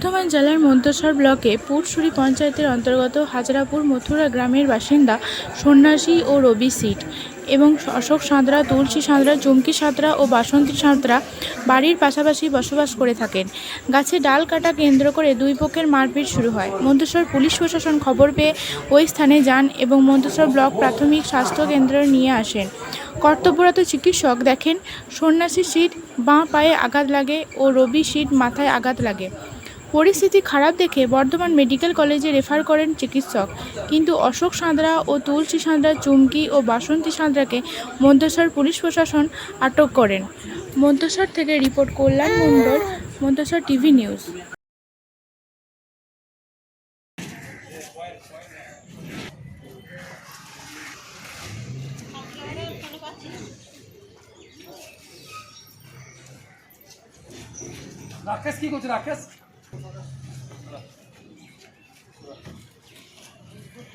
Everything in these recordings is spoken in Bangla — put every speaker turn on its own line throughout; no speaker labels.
বর্ধমান জেলার মন্তেশ্বর ব্লকে পুরসুরি পঞ্চায়েতের অন্তর্গত হাজরাপুর মথুরা গ্রামের বাসিন্দা সন্ন্যাসী ও রবি সিট এবং অশোক সাঁতরা, তুলসী সাঁতরা, চুমকি সাঁতরা ও বাসন্তী সাঁতরা বাড়ির পাশাপাশি বসবাস করে থাকেন। গাছে ডাল কাটা কেন্দ্র করে দুই পক্ষের মারপিট শুরু হয়। মন্তেশ্বর পুলিশ প্রশাসন খবর পেয়ে ওই স্থানে যান এবং মন্তেশ্বর ব্লক প্রাথমিক স্বাস্থ্য কেন্দ্রে নিয়ে আসেন। কর্তব্যরত চিকিৎসক দেখেন, সন্ন্যাসী সিট বাঁ পায়ে আঘাত লাগে ও রবি সিট মাথায় আঘাত লাগে। পরিস্থিতি খারাপ দেখে বর্ধমান মেডিকেল কলেজে রেফার করেন চিকিৎসক। কিন্তু অশোক সাঁতরা ও তুলসী সাঁতরা, চুমকি ও বাসন্তী সাঁতরাকে মন্তেশ্বর পুলিশ প্রশাসন আটক করেন। মন্তেশ্বর থেকে report Kalyan Mondal, Manteswar TV news.
Rakesh, কি করছে রাকেশ?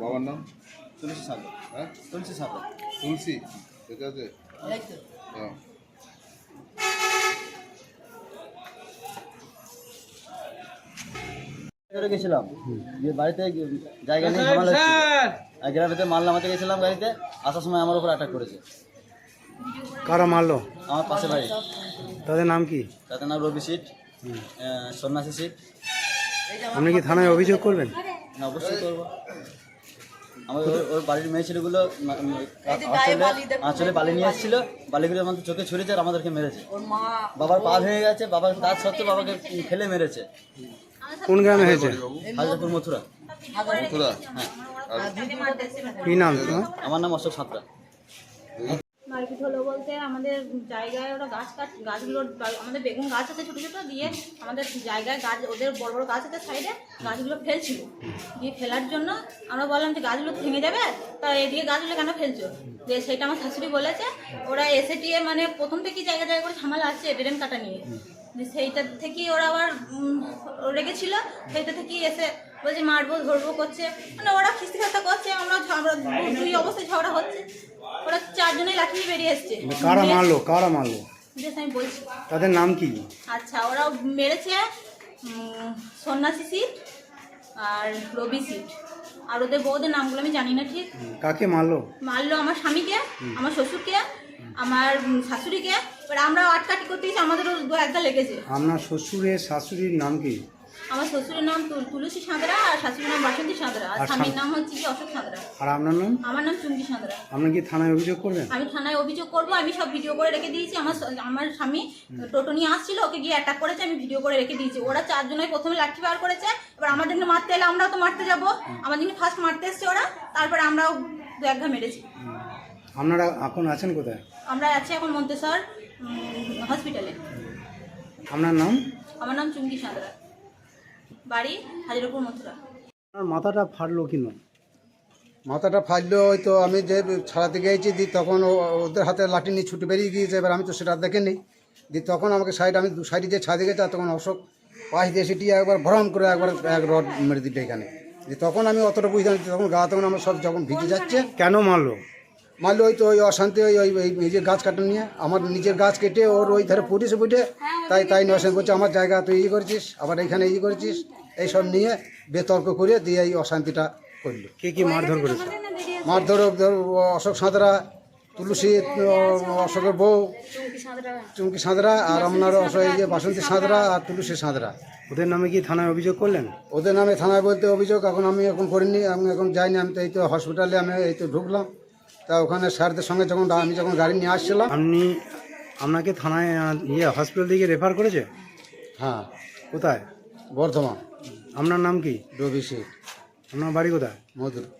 বাবার নাম? তুলসী সাঁতরা হ্যাঁ? তুলসী সাঁতরা তুলসী? ঠিক আছে। হ্যাঁ।
গেছিলাম? বাড়িতে জায়গা ঝামেলা আর গ্রামেতে মাল নামাতে গেছিলাম গাড়িতে আসার সময় আমার উপর অ্যাটাক করেছে।
কারা মারলো?
আমার পাশে বাড়ি।
তাদের নাম কি?
তাদের নাম রবি সিট সন্ন্যাসী সিট।
আপনি কি থানায় অভিযোগ করবেন?
না অবশ্যই করব। আমার ওর- বাড়ির মেয়ে ছেলেগুলো আঁচলে আঁচলে বালি নিয়ে এসেছিল বালিগুলো আমাদের চোখে ছুঁড়েছে আর আমাদেরকে মেরেছে। বাবার পা ভেঙে গেছে বাবার তার সত্ত্বেও বাবাকে ফেলে মেরেছে।
কোন গ্রামে হয়েছে?
হাজারপুর মথুরা।
মথুরা।
কি নাম
আমার নাম অশোক সাঁতরা।
মারপিট হলো বলতে আমাদের জায়গায় ওরা গাছ কাট, গাছগুলো, আমাদের বেগুন গাছ আছে ছোটো ছোটো দিয়ে আমাদের জায়গায় গাছ, ওদের বড় বড় গাছ আছে সাইডে, গাছগুলো ফেলছিল। দিয়ে ফেলার জন্য আমরা বললাম যে গাছগুলো ভেঙে যাবে, তা এদিকে গাছগুলো কেন ফেলছো? যে সেটা আমার শাশুড়ি বলেছে, ওরা এসে দিয়ে মানে প্রথম থেকেই জায়গা জায়গা করে ঝামেলা আসছে ড্রেন কাটা নিয়ে। সেইটা থেকেই ওরা আবার রেগেছিল, সেইটা থেকেই এসে বলছে মারবো, ধরবো করছে। মানে ওরা খিস্তি খাস্তা করছে, আমরা ঝগড়া, দুই অবস্থায় ঝগড়া হচ্ছে। চারজনে লাঠি নিয়ে বেরিয়ে এসছে।
কারা মারলো? কারা মারলো?
বেশ আমি বলছি।
তাদের নাম কি?
আচ্ছা ওরা মেরেছে সন্ন্যাসী সিট আর রবি সিট। আর ওদের বউদের নামগুলো আমি জানি না ঠিক।
কাকে মারলো?
মারলো আমার স্বামীকে আমার শ্বশুরকে আমার শাশুড়িকে। এবার আমরা আটকাটি করতে গেছি আমাদেরও দু একটা লেগেছে।
আপনার শ্বশুরের শাশুড়ির নাম কি?
আমার শ্বশুরের নাম তুলসী সাঁতরা আর শাশুড়ির নাম বাসন্তী সাঁতরা। আর স্বামীর নাম হচ্ছে কি অশোক সাঁতরা।
আর আপনার নাম?
আমার নাম চুমকি সাঁতরা।
আপনি কি থানায় অভিযোগ করবেন
আমি থানায় অভিযোগ করব আমি সব ভিডিও করে রেখে দিয়েছি। আমার আমার স্বামী টোটো নিয়ে আসছিল ওকে গিয়ে অ্যাটাক করেছে আমি ভিডিও করে রেখে দিয়েছি। ওরা চারজনে প্রথমে লাঠি বার করেছে এবার আমাদের মারতে এলে আমরাও তো মারতে যাব। আমাদের ফার্স্ট মারতে এসছে ওরা তারপরে আমরাও দু এক ঘা মেরেছি।
আপনারা এখন আছেন কোথায়?
আমরা আছি এখন মন্তেশ্বর হসপিটালে
আপনার নাম?
আমার নাম চুমকি সাঁতরা। বাড়ি হাজিরপুর মথুরা।
আপনার মাথাটা ফাটলো কিনো
মাথাটা ফাজলো হয়তো আমি যে ছাড়াতে গিয়েছি দি তখন ও- ওদের হাতে লাঠি নিয়ে ছুটে বেরিয়ে গিয়েছে এবার আমি তো সেটা দেখেনি। দি তখন আমাকে সাইড আমি দু সাইডে যে ছাদে গেছে তখন অশোক পাশ দিয়ে সেটি একবার ভরম করে একবার এক রড মেরে দিতে এখানে। দি তখন আমি অতটা বুঝতাম না, তখন গা তখন আমার সব যখন ভিজে যাচ্ছে
কেন মারলো?
মারলো ওই তো ওই অশান্তি ওই ওই ওই নিজের গাছ কাটা নিয়ে আমার নিজের গাছ কেটে ওর ওই ধারে পুটিছে পুটে তাই তাই নিয়ে অশান্তি করছে আমার জায়গা তুই ই করেছিস আবার এখানে ই করেছিস। এইসব নিয়ে বেতর্ক করে দিয়ে এই অশান্তিটা করল।
কে কি মারধর করেছে?
মারধর ধর অশোক সাঁতরা তুলসী অশোকের বউ চুমকি সাঁতরা। আর আপনার অশোক এই যে বাসন্তী সাঁতরা। আর তুলসী সাঁতরা।
ওদের নামে কি থানায় অভিযোগ করলেন?
ওদের নামে থানায় বলতে অভিযোগ এখন আমি এখন করিনি আমি এখন যাইনি আমি তো এই তো হসপিটালে আমি এই তো ঢুকলাম। তা ওখানে স্যারদের সঙ্গে যখন আমি যখন গাড়ি নিয়ে আসছিলাম।
আপনি আপনাকে থানায় ইয়ে হসপিটাল থেকে রেফার করেছে?
হ্যাঁ।
কোথায়?
বর্ধমান।
আপনার নাম কি?
রবি শেখ
আপনার বাড়ি কোথায়?
মধুর।